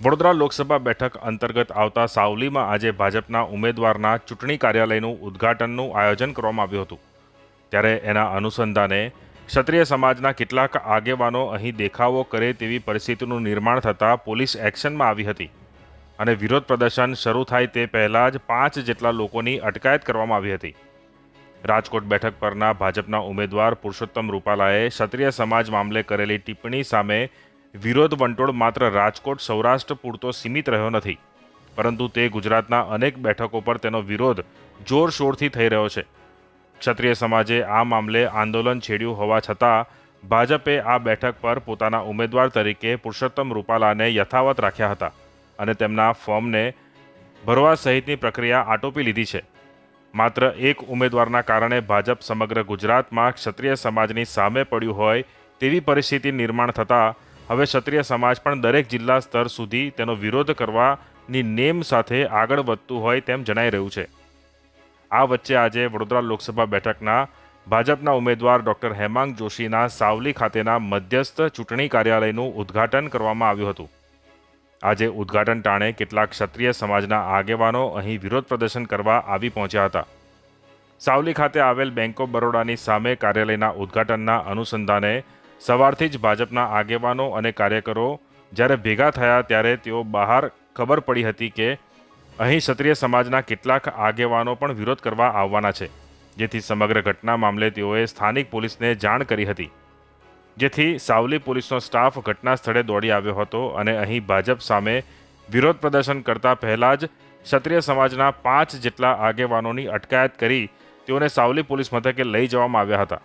વડોદરા લોકસભા બેઠક અંતર્ગત આવતા સાવલીમાં આજે ભાજપના ઉમેદવારના ચૂંટણી કાર્યાલયનું ઉદ્ઘાટનનું આયોજન કરવામાં આવ્યું હતું. ત્યારે એના અનુસંધાને ક્ષત્રિય સમાજના કેટલાક આગેવાનો અહીં દેખાવો કરે તેવી પરિસ્થિતિનું નિર્માણ થતાં પોલીસ એક્શનમાં આવી હતી અને વિરોધ પ્રદર્શન શરૂ થાય તે પહેલાં જ પાંચ જેટલા લોકોની અટકાયત કરવામાં આવી હતી. રાજકોટ બેઠક પરના ભાજપના ઉમેદવાર પુરુષોત્તમ રૂપાલાએ ક્ષત્રિય સમાજ મામલે કરેલી ટિપ્પણી સામે વિરોધ વંટોળ માત્ર રાજકોટ સૌરાષ્ટ્ર પૂરતો સીમિત રહ્યો નથી. પરંતુ તે ગુજરાતના અનેક બેઠકો પર તેનો વિરોધ જોરશોરથી થઈ રહ્યો છે. ક્ષત્રિય સમાજે આ મામલે આંદોલન છેડ્યું હોવા છતાં, ભાજપે આ બેઠક પર પોતાના ઉમેદવાર તરીકે પુરુષોત્તમ રૂપાલાને યથાવત રાખ્યા હતા અને તેમના ફોર્મને ભરવા સહિતની પ્રક્રિયા આટોપી લીધી છે. માત્ર એક ઉમેદવારના કારણે ભાજપ સમગ્ર ગુજરાતમાં ક્ષત્રિય સમાજની સામે પડ્યું હોય તેવી પરિસ્થિતિ નિર્માણ થતાં હવે ક્ષત્રિય સમાજ પણ દરેક જિલ્લા સ્તર સુધી તેનો વિરોધ કરવાની નેમ સાથે આગળ વધતું હોય તેમ જણાઈ રહ્યું છે. આ વચ્ચે આજે વડોદરા લોકસભા બેઠકના ભાજપના ઉમેદવાર ડોક્ટર હેમાંગ જોશીના સાવલી ખાતેના મધ્યસ્થ ચૂંટણી કાર્યાલયનું ઉદ્ઘાટન કરવામાં આવ્યું હતું. આજે ઉદ્ઘાટન ટાણે કેટલાક ક્ષત્રિય સમાજના આગેવાનો અહીં વિરોધ પ્રદર્શન કરવા આવી પહોંચ્યા હતા. સાવલી ખાતે આવેલ બેંક ઓફ બરોડાની સામે કાર્યાલયના ઉદ્ઘાટનના અનુસંધાને સવારથી જ ભાજપના આગેવાનો અને કાર્યકરો જ્યારે ભેગા થયા ત્યારે તેઓ બહાર ખબર પડી હતી કે અહીં ક્ષત્રિય સમાજના કેટલાક આગેવાનો પણ વિરોધ કરવા આવવાના છે, જેથી સમગ્ર ઘટના મામલે તેઓએ સ્થાનિક પોલીસને જાણ કરી હતી. જેથી સાવલી પોલીસનો સ્ટાફ ઘટના સ્થળે દોડી આવ્યો હતો અને અહીં ભાજપ સામે વિરોધ પ્રદર્શન કરતા પહેલાં જ ક્ષત્રિય સમાજના પાંચ જેટલા આગેવાનોની અટકાયત કરી તેઓને સાવલી પોલીસ મથકે લઈ જવામાં આવ્યા હતા.